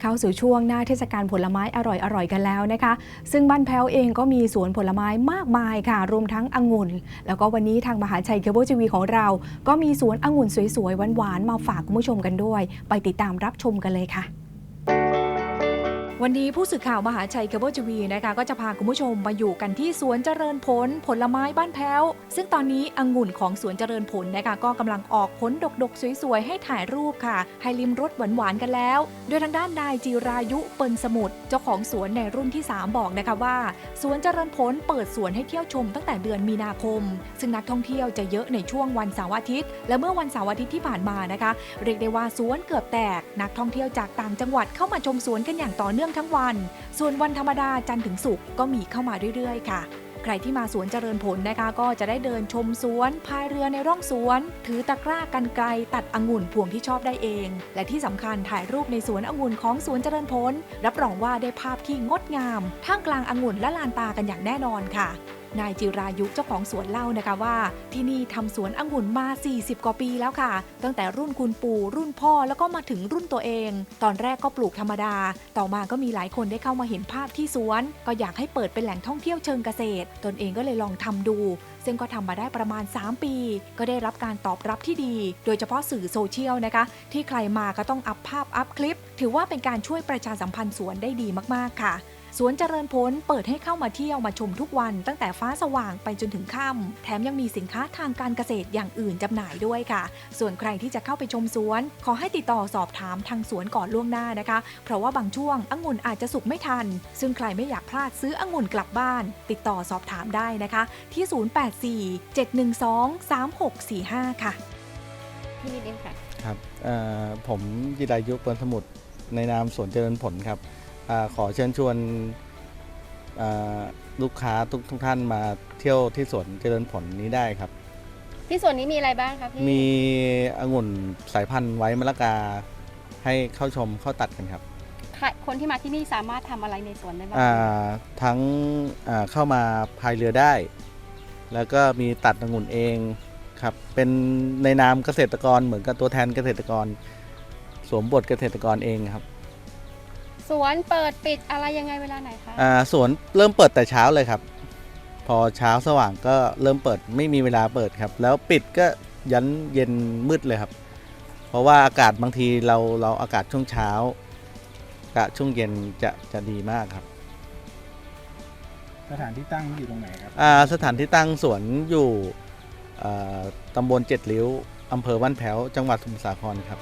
เข้าสู่ช่วงหน้าเทศกาลผลไม้อร่อยๆกันแล้วนะคะ ซึ่งบ้านแพ้วเองก็มีสวนผลไม้มากมายค่ะ รวมทั้งองุ่น แล้วก็วันนี้ทางมหาชัยเคเบิลทีวีของเรา ก็มีสวนองุ่นสวยๆหวานๆมาฝากคุณผู้ชมกันด้วย ไปติดตามรับชมกันเลยค่ะ วันนี้ผู้สื่อข่าวมหาชัยเคเบิลทีวีนะคะก็จะพาคุณผู้ชมมาอยู่กันที่สวนเจริญผลผลไม้บ้านแพ้ว ซึ่งตอนนี้องุ่นของสวนเจริญผลนะคะก็กำลังออกผลดกๆ สวยๆ ให้ถ่ายรูปค่ะ ให้ลิมรสหวานๆ กันแล้ว โดยทางด้านนายจิรายุเปิลสมุทรเจ้าของสวนในรุ่นที่ 3 บอกนะคะว่า สวนเจริญผลเปิดสวนให้เที่ยวชมตั้งแต่เดือนมีนาคม ซึ่งนักท่องเที่ยวจะเยอะในช่วงวันเสาร์อาทิตย์ และเมื่อวันเสาร์อาทิตย์ที่ผ่านมานะคะ เรียกได้ว่าสวนเกือบแตก นักท่องเที่ยวจากต่างจังหวัดเข้ามาชมสวนกันอย่างต่อเนื่องทั้งวัน ส่วนวันธรรมดาจันทร์ถึงศุกร์ก็มีเข้ามาเรื่อยๆ ค่ะ ใครที่มาสวนเจริญผลนะคะ ก็จะได้เดินชมสวน พายเรือในร่องสวน ถือตะกร้ากันไกลตัดองุ่นพวงที่ชอบได้เอง และที่สำคัญถ่ายรูปในสวนองุ่นของสวนเจริญผล รับรองว่าได้ภาพที่งดงาม ท่ามกลางองุ่นและลานตากันอย่างแน่นอนค่ะนายจิรายุเจ้าของสวนเล่านะคะว่า ที่นี่ทำสวนองุ่นมา 40 กว่าปีแล้วค่ะ ตั้งแต่รุ่นคุณปู่รุ่นพ่อแล้วก็มาถึงรุ่นตัวเอง ตอนแรกก็ปลูกธรรมดา ต่อมาก็มีหลายคนได้เข้ามาเห็นภาพที่สวน ก็อยากให้เปิดเป็นแหล่งท่องเที่ยวเชิงเกษตร ตนเองก็เลยลองทำดู ซึ่งก็ทำมาได้ประมาณ 3 ปี ก็ได้รับการตอบรับที่ดี โดยเฉพาะสื่อโซเชียลนะคะ ที่ใครมาก็ต้องอัพภาพอัพคลิป ถือว่าเป็นการช่วยประชาสัมพันธ์สวนได้ดีมากๆค่ะ สวนเจริญผลเปิดให้เข้ามาเที่ยวมาชมทุกวัน ตั้งแต่ฟ้าสว่างไปจนถึงค่ำแถมยังมีสินค้าทางการเกษตรอย่างอื่นจำหน่ายด้วยค่ะ ส่วนใครที่จะเข้าไปชมสวน ขอให้ติดต่อสอบถามทางสวนก่อนล่วงหน้านะคะ เพราะว่าบางช่วงองุ่นอาจจะสุกไม่ทัน ซึ่งใครไม่อยากพลาดซื้อองุ่นกลับบ้าน ติดต่อสอบถามได้นะคะ ที่ 0847123645 ค่ะพี่นิดนึงค่ะครับเอ่อผมจิรายุเปิลสมุทรในนามสวนเจริญผลครับ อาขอเชิญชวนอ่าลูกค้าทุกทุกท่านมาเที่ยวที่สวนเจริญผลนี้ได้ครับ ที่ส่วนนี้มีอะไรบ้างคะพี่มีองุ่นสายพันธุ์ไว้มะละกาให้เข้าชมเข้าตัดกันครับค่ะคนที่มาที่นี่สามารถทำอะไรในสวนได้บ้างอ่าทั้งอ่าเข้ามาพายเรือได้ แล้วก็มีตัดองุ่นเองครับ เป็นในนามเกษตรกรเหมือนกับตัวแทนเกษตรกร สวมบทเกษตรกรเองครับ สวนเปิดปิดอะไรยังไงเวลาไหนคะอ่าสวนเริ่มเปิดแต่เช้าเลยครับ พอเช้าสว่างก็เริ่มเปิดไม่มีเวลาเปิดครับ แล้วปิดก็ยันเย็นมืดเลยครับ เพราะว่าอากาศบางทีเราเราอากาศช่วงเช้ากับช่วงเย็นจะจะดีมากครับสถานที่ตั้งอยู่ตรงไหนครับ อ่าสถานที่ตั้งสวนอยู่อ่าตำบลเจ็ดริ้วอำเภอบ้านแพ้วจังหวัดสมุทรสาครครับ